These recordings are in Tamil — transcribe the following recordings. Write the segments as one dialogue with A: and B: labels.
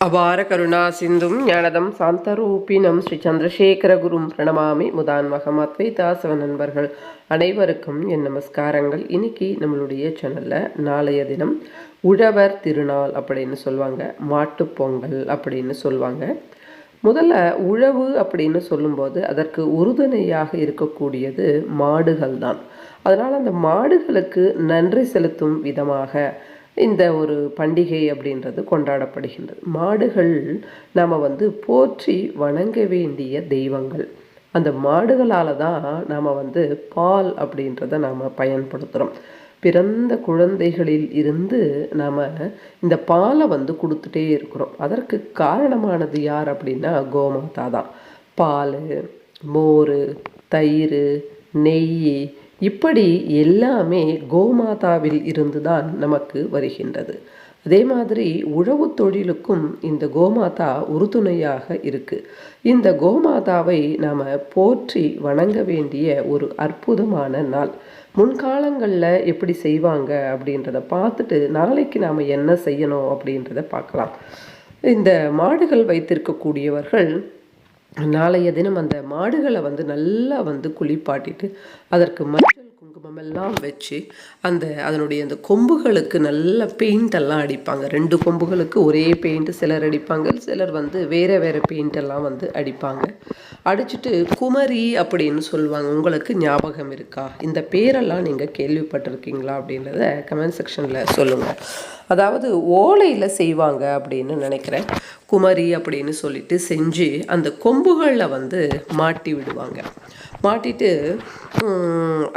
A: அபார கருணா சிந்தும் ஞானதம் சாந்தரூபினம் ஸ்ரீ சந்திரசேகர குரும் பிரணமாமி முதான்மகம் அத்வைதாசவ நண்பர்கள் அனைவருக்கும் என் நமஸ்காரங்கள். இன்னைக்கு நம்மளுடைய சேனலில் நாளைய தினம் உழவர் திருநாள் அப்படின்னு சொல்லுவாங்க. மாட்டுப்பொங்கல் அப்படின்னு சொல்லுவாங்க. முதல்ல உழவு அப்படின்னு சொல்லும்போது அதற்கு உறுதுணையாக இருக்கக்கூடியது மாடுகள் தான் அதனால் அந்த மாடுகளுக்கு நன்றி செலுத்தும் விதமாக இந்த ஒரு பண்டிகை அப்படின்றது கொண்டாடப்படுகின்றது. மாடுகள் நாம் வந்து போற்றி வணங்க வேண்டிய தெய்வங்கள். அந்த மாடுகளால் தான் நாம் வந்து பால் அப்படின்றத நாம் பயன்படுத்துகிறோம் பிறந்த குழந்தைகளில் இருந்து நாம் இந்த பாலை வந்து கொடுத்துட்டே இருக்கிறோம். அதற்கு காரணமானது யார் அப்படின்னா கோமாதா தான். பால் மோர் தயிர் நெய் இப்படி எல்லாமே கோமாதாவில் இருந்து தான் நமக்கு வருகின்றது. அதே மாதிரி உழவு தொழிலுக்கும் இந்த கோமாதா உறுதுணையாக இருக்குது இந்த கோமாதாவை நாம் போற்றி வணங்க வேண்டிய ஒரு அற்புதமான நாள். முன்காலங்களில் எப்படி செய்வாங்க அப்படின்றத பார்த்துட்டு நாளைக்கு நாம் என்ன செய்யணும் அப்படின்றத பார்க்கலாம். இந்த மாடுகள் வைத்திருக்கக்கூடியவர்கள் நாளைய தினம் அந்த மாடுகளை வந்து நல்லா வந்து குளிப்பாட்டிட்டு அதற்கு மஞ்சள் குங்குமம் எல்லாம் வச்சு அந்த அதனுடைய அந்த கொம்புகளுக்கு நல்ல பெயிண்ட் எல்லாம் அடிப்பாங்க. ரெண்டு கொம்புகளுக்கு ஒரே பெயிண்ட் சிலர் அடிப்பாங்க. சிலர் வந்து வேறு வேறு பெயிண்ட் எல்லாம் வந்து அடிப்பாங்க. அடிச்சுட்டு குமரி அப்படின்னு சொல்லுவாங்க உங்களுக்கு ஞாபகம் இருக்கா? இந்த பேரெல்லாம் நீங்கள் கேள்விப்பட்டிருக்கீங்களா அப்படின்றத கமெண்ட் செக்ஷனில் சொல்லுங்கள் அதாவது ஓலையில் செய்வாங்க அப்படின்னு நினைக்கிறேன். குமரி அப்படின்னு சொல்லிட்டு செஞ்சு அந்த கொம்புகளில் வந்து மாட்டி விடுவாங்க. மாட்டிட்டு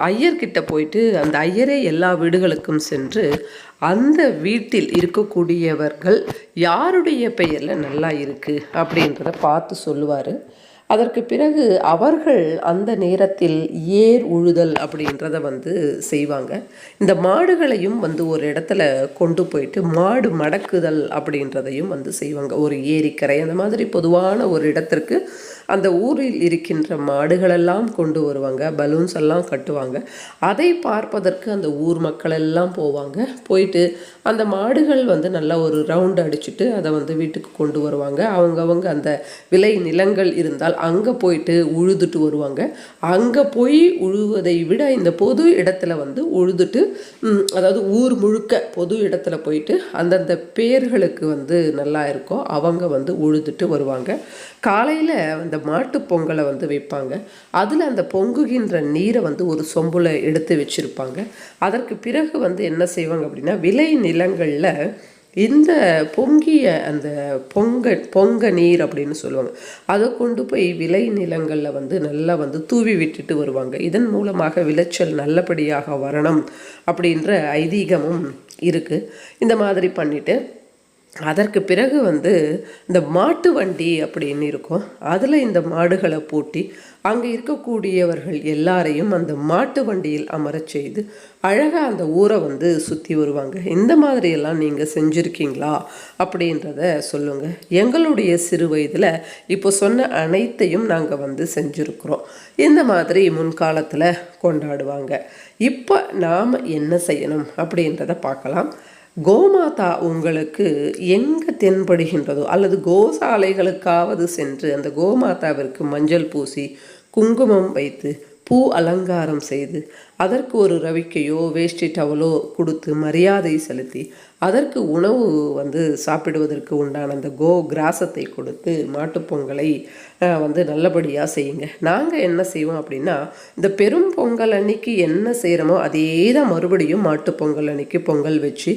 A: ஐயர்கிட்ட போயிட்டு அந்த ஐயரே எல்லா வீடுகளுக்கும் சென்று அந்த வீட்டில் இருக்கக்கூடியவர்கள் யாருடைய பெயரில் நல்லா இருக்குது அப்படின்றத பார்த்து சொல்லுவார். அதற்கு பிறகு அவர்கள் அந்த நேரத்தில் ஏர் உழுதல் அப்படின்றத வந்து செய்வாங்க. இந்த மாடுகளையும் வந்து ஒரு இடத்துல கொண்டு போயிட்டு மாடு மடக்குதல் அப்படின்றதையும் வந்து செய்வாங்க. ஒரு ஏரிக்கரை அந்த மாதிரி பொதுவான ஒரு இடத்திற்கு அந்த ஊரில் இருக்கின்ற மாடுகளெல்லாம் கொண்டு வருவாங்க பலூன்ஸ் எல்லாம் கட்டுவாங்க. அதை பார்ப்பதற்கு அந்த ஊர் மக்கள் எல்லாம் போவாங்க. போயிட்டு அந்த மாடுகள் வந்து நல்லா ஒரு ரவுண்ட் அடிச்சுட்டு அதை வந்து வீட்டுக்கு கொண்டு வருவாங்க. அவங்கவங்க அந்த விலை நிலங்கள் இருந்தால் அங்கே போயிட்டு உழுதுட்டு வருவாங்க. அங்கே போய் உழுவதை விட இந்த பொது இடத்துல வந்து உழுதுட்டு அதாவது ஊர் முழுக்க பொது இடத்துல போயிட்டு அந்தந்த பேர்களுக்கு வந்து நல்லா இருக்கோ அவங்க வந்து உழுதுட்டு வருவாங்க. காலையில் வந்து அந்த மாட்டு பொங்கலை வந்து வைப்பாங்க. அதில் அந்த பொங்குகின்ற நீரை வந்து ஒரு சொம்பில் எடுத்து வச்சுருப்பாங்க. அதற்கு பிறகு வந்து என்ன செய்வாங்க அப்படின்னா விளை நிலங்களில் இந்த பொங்கிய அந்த பொங்க பொங்க நீர் அப்படின்னு சொல்லுவாங்க. அதை கொண்டு போய் விளை நிலங்களில் வந்து நல்லா வந்து தூவி விட்டுட்டு வருவாங்க. இதன் மூலமாக விளைச்சல் நல்லபடியாக வரணும் அப்படின்ற ஐதீகமும் இருக்குது இந்த மாதிரி பண்ணிவிட்டு அதற்கு பிறகு வந்து இந்த மாட்டு வண்டி அப்படின்னு இருக்கும். அதில் இந்த மாடுகளை பூட்டி அங்கே இருக்கக்கூடியவர்கள் எல்லாரையும் அந்த மாட்டு வண்டியில் அமரச் செய்து அழகாக அந்த ஊரை வந்து சுற்றி வருவாங்க. இந்த மாதிரியெல்லாம் நீங்கள் செஞ்சுருக்கீங்களா அப்படின்றத சொல்லுங்கள் எங்களுடைய சிறு வயதில் இப்போ சொன்ன அனைத்தையும் நாங்கள் வந்து செஞ்சுருக்குறோம். இந்த மாதிரி முன்காலத்தில் கொண்டாடுவாங்க. இப்போ நாம் என்ன செய்யணும் அப்படின்றத பார்க்கலாம். கோமாதா உங்களுக்கு எங்கே தென்படுகின்றதோ அல்லது கோசாலைகளுக்காவது சென்று அந்த கோமாதாவிற்கு மஞ்சள் பூசி குங்குமம் வைத்து பூ அலங்காரம் செய்து அதற்கு ஒரு ரவிக்கையோ வேஷ்டி டவலோ கொடுத்து மரியாதை செலுத்தி அதற்கு உணவு வந்து சாப்பிடுவதற்கு உண்டான அந்த கோ கிராசத்தை கொடுத்து மாட்டுப்பொங்கலை வந்து நல்லபடியாக செய்யுங்க. நாங்கள் என்ன செய்வோம் அப்படின்னா இந்த பெரும் பொங்கல் அன்னைக்கு என்ன செய்கிறோமோ அதே தான் மறுபடியும் மாட்டுப்பொங்கல் அன்னைக்கு பொங்கல் வச்சு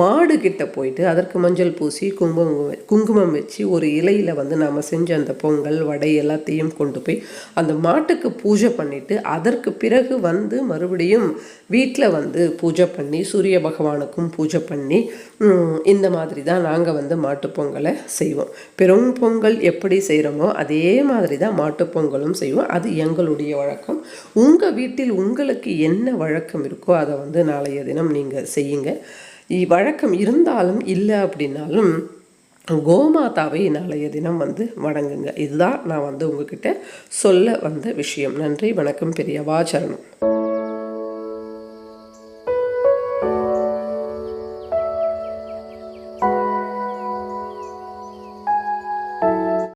A: மாடு கிட்ட போயிட்டு அதற்கு மஞ்சள் பூசி குங்குமம் குங்குமம் வச்சு ஒரு இலையில் வந்து நாம் செஞ்ச அந்த பொங்கல் வடை எல்லாத்தையும் கொண்டு போய் அந்த மாட்டுக்கு பூஜை பண்ணிவிட்டு அதற்கு பிறகு வந்து மறுபடியும் வீட்டில் வந்து பூஜை பண்ணி சூரிய பகவானுக்கும் பூஜை பண்ணி இந்த மாதிரி தான் நாங்கள் வந்து மாட்டுப்பொங்கலை செய்வோம். பெரும் பொங்கல் எப்படி செய்கிறோமோ அதே மாதிரி தான் மாட்டுப்பொங்கலும் செய்வோம். அது எங்களுடைய வழக்கம். உங்கள் வீட்டில் உங்களுக்கு என்ன வழக்கம் இருக்கோ அதை வந்து நாளைய தினம் நீங்கள் செய்யுங்க. வழக்கம் இருந்தாலும் இல்லை அப்படின்னாலும் கோமாதாவை நாளைய தினம் வந்து வணங்குங்க. இதுதான் நான் வந்து உங்ககிட்ட சொல்ல வந்த விஷயம். நன்றி வணக்கம் பெரியவா சரணம்.